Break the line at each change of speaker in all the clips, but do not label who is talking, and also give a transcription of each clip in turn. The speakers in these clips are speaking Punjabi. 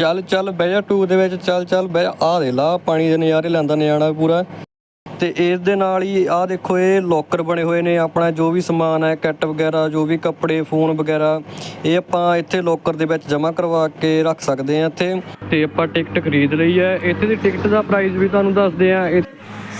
ਚੱਲ ਚੱਲ ਬਹਿ ਜਾ ਟੂ ਦੇ ਵਿੱਚ ਚੱਲ ਚੱਲ ਬਹਿ ਜਾ। ਆ ਦੇ ਲਾ ਪਾਣੀ ਦੇ ਨਜ਼ਾਰੇ ਲੈਂਦਾ ਨਿਆਣਾ ਪੂਰਾ। ਤੇ ਇਸ ਦੇ ਨਾਲ ਹੀ ਆ ਦੇਖੋ ਇਹ ਲੋਕਰ ਬਣੇ ਹੋਏ ਨੇ ਆਪਣਾ ਜੋ ਵੀ ਸਮਾਨ ਹੈ ਕਿੱਟ ਵਗੈਰਾ ਜੋ ਵੀ ਕੱਪੜੇ ਫੋਨ ਵਗੈਰਾ ਇਹ ਆਪਾਂ ਇੱਥੇ ਲੋਕਰ ਦੇ ਵਿੱਚ ਜਮ੍ਹਾਂ ਕਰਵਾ ਕੇ ਰੱਖ ਸਕਦੇ ਆ ਇੱਥੇ। ਤੇ ਆਪਾਂ ਟਿਕਟ ਖਰੀਦ ਲਈ ਹੈ। ਇੱਥੇ ਦੀ ਟਿਕਟ ਦਾ ਪ੍ਰਾਈਸ ਵੀ ਤੁਹਾਨੂੰ ਦੱਸਦੇ ਆ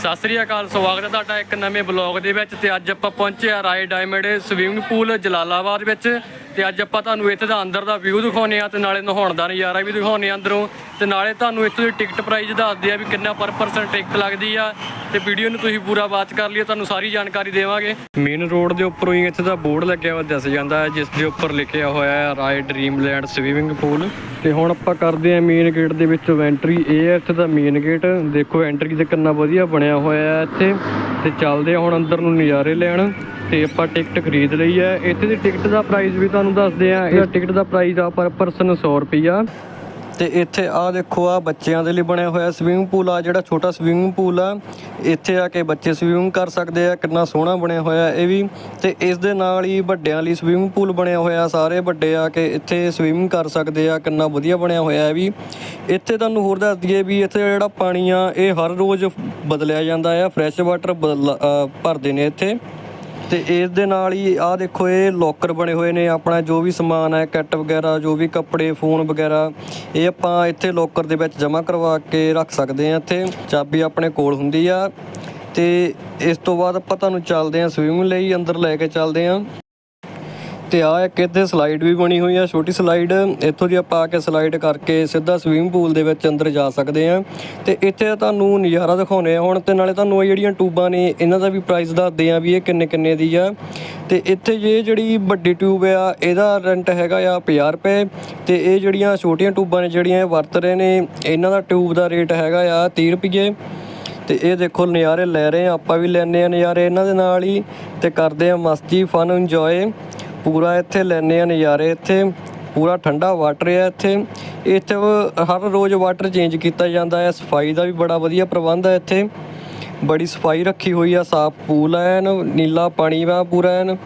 ਸਤਿ ਸ੍ਰੀ ਅਕਾਲ ਸਵਾਗਤ ਹੈ ਤੁਹਾਡਾ ਇੱਕ ਨਵੇਂ ਬਲੌਗ ਦੇ ਵਿੱਚ। ਤੇ ਅੱਜ ਆਪਾਂ ਪਹੁੰਚੇ ਆ Rai diamond swimming pool Jalalabad ਵਿੱਚ। ਤੇ ਅੱਜ ਆਪਾਂ ਤੁਹਾਨੂੰ ਇੱਥੇ ਦਾ ਅੰਦਰ ਦਾ ਵਿਊ ਦਿਖਾਉਨੇ ਆ ਤੇ ਨਾਲੇ ਨਹਾਉਣ ਦਾ ਨਜ਼ਾਰਾ ਵੀ ਦਿਖਾਉਨੇ ਆ ਅੰਦਰੋਂ ਤੇ ਨਾਲੇ ਤੁਹਾਨੂੰ ਇੱਥੋਂ ਦੀ ਟਿਕਟ ਪ੍ਰਾਈਸ ਦੱਸਦੇ ਆ ਵੀ ਕਿੰਨਾ ਪਰ ਪਰਸਨ ਟਿਕਟ ਲੱਗਦੀ ਆ ਤੇ ਵੀਡੀਓ ਨੂੰ ਤੁਸੀਂ ਪੂਰਾ ਵਾਚ ਕਰ ਲਿਓ, ਤੁਹਾਨੂੰ ਸਾਰੀ ਜਾਣਕਾਰੀ ਦੇਵਾਂਗੇ। ਮੇਨ ਰੋਡ ਦੇ ਉੱਪਰੋਂ ਹੀ ਇੱਥੇ ਦਾ ਬੋਰਡ ਲੱਗਿਆ ਹੋਇਆ ਦੱਸ ਜਾਂਦਾ ਹੈ, ਜਿਸ ਦੇ ਉੱਪਰ ਲਿਖਿਆ ਹੋਇਆ ਹੈ ਰਾਏ ਡ੍ਰੀਮਲੈਂਡ ਸਵੀਮਿੰਗ ਪੂਲ ਤੇ ਹੁਣ ਆਪਾਂ ਕਰਦੇ ਆ ਮੇਨ ਗੇਟ ਦੇ ਵਿੱਚ ਐਂਟਰੀ ਇਹ ਹੈ ਇੱਥੇ ਦਾ ਮੇਨ ਗੇਟ ਦੇਖੋ ਐਂਟਰੀ ਤੇ ਕਿੰਨਾ ਵਧੀਆ ਬਣਿਆ ਹੋਇਆ ਹੈ ਇੱਥੇ। ਤੇ ਚੱਲਦੇ ਆ ਹੁਣ ਅੰਦਰ ਨੂੰ ਨਜ਼ਾਰੇ ਲੈਣ। ਤੇ ਆਪਾਂ ਟਿਕਟ ਖਰੀਦ ਲਈ ਹੈ। ਇੱਥੇ ਦੀ ਟਿਕਟ ਦਾ ਪ੍ਰਾਈਸ ਵੀ ਤੁਹਾਨੂੰ ਦੱਸਦੇ ਆ ਇਹ ਟਿਕਟ ਦਾ ਪ੍ਰਾਈਸ ਆ ਪਰ ਪਰਸਨ 100 ਰੁਪਈਆ। ਤੇ ਇੱਥੇ ਆ ਦੇਖੋ ਆ ਬੱਚਿਆਂ ਦੇ ਲਈ ਬਣਿਆ ਹੋਇਆ ਸਵਿਮਿੰਗ ਪੂਲ ਆ, ਜਿਹੜਾ ਛੋਟਾ ਸਵਿਮਿੰਗ ਪੂਲ ਆ। ਇੱਥੇ ਆ ਕੇ ਬੱਚੇ ਸਵਿਮਿੰਗ ਕਰ ਸਕਦੇ ਆ, ਕਿੰਨਾ ਸੋਹਣਾ ਬਣਿਆ ਹੋਇਆ ਇਹ ਵੀ। ਤੇ ਇਸ ਦੇ ਨਾਲ ਹੀ ਵੱਡਿਆਂ ਲਈ ਸਵਿਮਿੰਗ ਪੂਲ ਬਣਿਆ ਹੋਇਆ, ਸਾਰੇ ਵੱਡੇ ਆ ਕੇ ਇੱਥੇ ਸਵਿਮਿੰਗ ਕਰ ਸਕਦੇ ਆ, ਕਿੰਨਾ ਵਧੀਆ ਬਣਿਆ ਹੋਇਆ ਇਹ ਵੀ। ਇੱਥੇ ਤੁਹਾਨੂੰ ਹੋਰ ਦੱਸ ਦਈਏ ਵੀ ਇੱਥੇ ਜਿਹੜਾ ਪਾਣੀ ਆ, ਇਹ ਹਰ ਰੋਜ਼ ਬਦਲਿਆ ਜਾਂਦਾ ਆ ਫਰੈਸ਼ ਵਾਟਰ ਭਰਦੇ ਨੇ ਇੱਥੇ। ਤੇ ਇਸ ਦੇ ਨਾਲ ਹੀ ਆਹ ਦੇਖੋ, ਇਹ ਲੋਕਰ ਬਣੇ ਹੋਏ ਨੇ, ਆਪਣਾ ਜੋ ਵੀ ਸਮਾਨ ਹੈ ਕਿੱਟ ਵਗੈਰਾ, ਜੋ ਵੀ ਕੱਪੜੇ ਫੋਨ ਵਗੈਰਾ, ਇਹ ਆਪਾਂ ਇੱਥੇ ਲੋਕਰ ਦੇ ਵਿੱਚ ਜਮ੍ਹਾਂ ਕਰਵਾ ਕੇ ਰੱਖ ਸਕਦੇ ਆ ਇੱਥੇ। ਚਾਬੀ ਆਪਣੇ ਕੋਲ ਹੁੰਦੀ ਆ। ਤੇ ਇਸ ਤੋਂ ਬਾਅਦ ਆਪਾਂ ਤੁਹਾਨੂੰ ਚੱਲਦੇ ਆ ਸਵਿਮਿੰਗ ਲਈ, ਅੰਦਰ ਲੈ ਕੇ ਚੱਲਦੇ ਆ ਤੇ ਆ, ਇੱਕ ਇੱਥੇ ਸਲਾਈਡ ਵੀ ਬਣੀ ਹੋਈ ਆ, ਛੋਟੀ ਸਲਾਈਡ ਇੱਥੋਂ ਦੀ ਆਪਾਂ ਆ ਕੇ ਸਲਾਈਡ ਕਰਕੇ ਸਿੱਧਾ ਸਵੀਮਿੰਗ ਪੂਲ ਦੇ ਵਿੱਚ ਅੰਦਰ ਜਾ ਸਕਦੇ ਆ। ਤੇ ਇੱਥੇ ਤੁਹਾਨੂੰ ਨਜ਼ਾਰਾ ਦਿਖਾਉਣੇ ਆ ਹੁਣ, ਤੇ ਨਾਲੇ ਤੁਹਾਨੂੰ ਇਹ ਜਿਹੜੀਆਂ ਟੂਬਾਂ ਨੇ, ਇਹਨਾਂ ਦਾ ਵੀ ਪ੍ਰਾਈਸ ਦੱਸਦੇ ਆ ਵੀ ਇਹ ਕਿੰਨੇ ਕਿੰਨੇ ਦੀ ਆ। ਤੇ ਇੱਥੇ ਜੇ ਜਿਹੜੀ ਵੱਡੀ ਟਿਊਬ ਆ, ਇਹਦਾ ਰੈਂਟ ਹੈਗਾ ਆ 50 ਰੁਪਏ। ਤੇ ਇਹ ਜਿਹੜੀਆਂ ਛੋਟੀਆਂ ਟਿਊਬਾਂ ਨੇ, ਜਿਹੜੀਆਂ ਇਹ ਵਰਤ ਰਹੇ ਨੇ, ਇਹਨਾਂ ਦਾ ਟਿਊਬ ਦਾ ਰੇਟ ਹੈਗਾ ਆ 30 ਰੁਪਏ। ਤੇ ਇਹ ਦੇਖੋ, ਨਜ਼ਾਰੇ ਲੈ ਰਹੇ ਆ, ਆਪਾਂ ਵੀ ਲੈਣੇ ਆ ਨਜ਼ਾਰੇ ਇਹਨਾਂ ਦੇ ਨਾਲ ਹੀ। ਤੇ ਕਰਦੇ ਆ ਮਸਤੀ ਫਨ ਇੰਜੋਏ ਪੂਰਾ ਇੱਥੇ ਲੈਣੇ ਆ ਨਜ਼ਾਰੇ ਇੱਥੇ। ਪੂਰਾ ਠੰਡਾ ਵਾਟਰ ਹੈ ਇੱਥੇ। ਇੱਥੇ ਹਰ ਰੋਜ਼ ਵਾਟਰ ਚੇਂਜ ਕੀਤਾ ਜਾਂਦਾ ਹੈ। ਸਫ਼ਾਈ ਦਾ ਵੀ ਬੜਾ ਵਧੀਆ ਪ੍ਰਬੰਧ ਹੈ ਇੱਥੇ। ਬੜੀ ਸਫ਼ਾਈ ਰੱਖੀ ਹੋਈ ਆ, ਸਾਫ਼ ਪੂਲ ਐਨ, ਨੀਲਾ ਪਾਣੀ ਵਾ ਪੂਰਾ ਐਨ।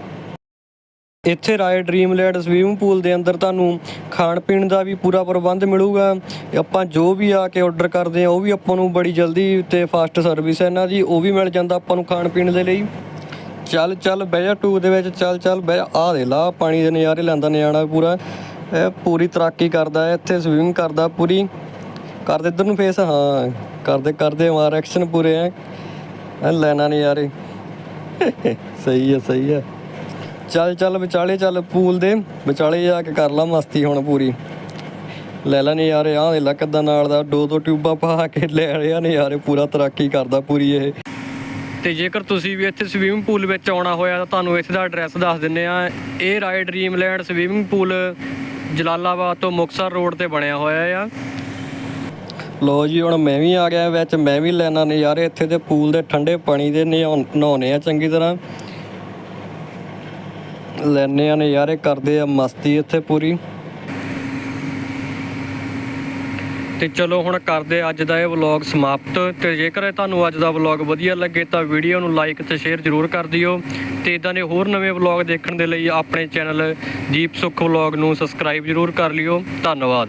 ਇੱਥੇ ਰਾਏ ਡ੍ਰੀਮਲੈਂਡ ਸਵੀਮਿੰਗ ਪੂਲ ਦੇ ਅੰਦਰ ਤੁਹਾਨੂੰ ਖਾਣ ਪੀਣ ਦਾ ਵੀ ਪੂਰਾ ਪ੍ਰਬੰਧ ਮਿਲੂਗਾ। ਆਪਾਂ ਜੋ ਵੀ ਆ ਕੇ ਆਰਡਰ ਕਰਦੇ ਆ, ਉਹ ਵੀ ਆਪਾਂ ਨੂੰ ਬੜੀ ਜਲਦੀ ਤੇ ਫਾਸਟ ਸਰਵਿਸ ਹੈ ਇਹਨਾਂ ਦੀ, ਉਹ ਵੀ ਮਿਲ ਜਾਂਦਾ ਆਪਾਂ ਨੂੰ ਖਾਣ ਪੀਣ ਦੇ ਲਈ। ਚੱਲ ਚੱਲ ਬਹਿ ਜਾ ਟੂ ਦੇ ਵਿੱਚ, ਚੱਲ ਚੱਲ ਬਹਿ ਜਾ। ਆ ਦੇ ਲਾ, ਪਾਣੀ ਦੇ ਨਜ਼ਾਰੇ ਲੈਂਦਾ ਨਿਆਣਾ ਪੂਰਾ। ਇਹ ਪੂਰੀ ਤਰਾਕੀ ਕਰਦਾ ਹੈ ਇੱਥੇ ਸਵਿਮਿੰਗ ਕਰਦਾ, ਪੂਰੀ। ਕਰਦੇ ਇੱਧਰ ਨੂੰ ਫੇਸ ਹਾਂ, ਕਰਦੇ ਕਰਦੇ ਮਾਰ ਐਕਸ਼ਨ ਪੂਰੇ ਆ ਇਹ ਲੈਣਾ ਨਜ਼ਾਰੇ। ਸਹੀ ਹੈ ਸਹੀ ਹੈ ਚੱਲ ਚੱਲ ਵਿਚਾਲੇ, ਚੱਲ ਪੂਲ ਦੇ। ਵਿਚਾਲੇ ਜਾ ਕੇ ਕਰ ਲਾ ਮਸਤੀ ਹੁਣ ਪੂਰੀ। ਲੈ ਲੈ ਨਜ਼ਾਰੇ, ਆਹ ਦੇ ਲਾ ਕਿੱਦਾਂ ਨਾਲ ਦਾ ਦੋ ਦੋ ਟਿਊਬਾਂ ਪਾ ਕੇ ਲੈ ਰਿਹਾ ਨਜ਼ਾਰੇ, ਪੂਰਾ ਤਰਾਕੀ ਕਰਦਾ ਪੂਰੀ ਇਹ। ਤੇ ਜੇਕਰ ਤੁਸੀਂ ਵੀ ਇੱਥੇ ਸਵੀਮਿੰਗ ਪੂਲ ਵਿੱਚ ਆਉਣਾ ਹੋਇਆ ਤਾਂ ਤੁਹਾਨੂੰ ਇੱਥੇ ਦਾ ਐਡਰੈਸ ਦੱਸ ਦਿੰਨੇ ਆ ਇਹ Rai dreamland swimming pool Jalalabad ਤੋਂ ਮੁਕਤਸਰ ਰੋਡ ਤੇ ਬਣਿਆ ਹੋਇਆ ਆ। ਲੋ ਜੀ, ਹੁਣ ਮੈਂ ਵੀ ਆ ਗਿਆ ਵਿੱਚ, ਮੈਂ ਵੀ ਲੈਣਾ ਨਜ਼ਾਰੇ ਇੱਥੇ ਦੇ ਪੂਲ ਦੇ ਠੰਡੇ ਪਾਣੀ ਦੇ ਨਹਾਉਣ- ਨਹਾਉਣੇ ਆ ਚੰਗੀ ਤਰ੍ਹਾਂ। ਲੈਣੇ ਆ ਨਜ਼ਾਰੇ, ਕਰਦੇ ਆ ਮਸਤੀ ਇੱਥੇ ਪੂਰੀ। ਤੇ ਚਲੋ ਹੁਣ ਕਰਦੇ ਅੱਜ ਦਾ ਇਹ ਵਲੌਗ ਸਮਾਪਤ। ਤੇ ਜੇਕਰ ਇਹ ਤੁਹਾਨੂੰ ਅੱਜ ਦਾ ਵਲੌਗ ਵਧੀਆ ਲੱਗੇ ਤਾਂ ਵੀਡੀਓ ਨੂੰ ਲਾਈਕ ਤੇ ਸ਼ੇਅਰ ਜ਼ਰੂਰ ਕਰ ਦਿਓ। ਤੇ ਇਦਾਂ ਦੇ ਹੋਰ ਨਵੇਂ ਵਲੌਗ ਦੇਖਣ ਦੇ ਲਈ ਆਪਣੇ ਚੈਨਲ ਦੀਪ ਸੁੱਖ ਵਲੌਗ ਨੂੰ ਸਬਸਕ੍ਰਾਈਬ ਜ਼ਰੂਰ ਕਰ ਲਿਓ। ਧੰਨਵਾਦ।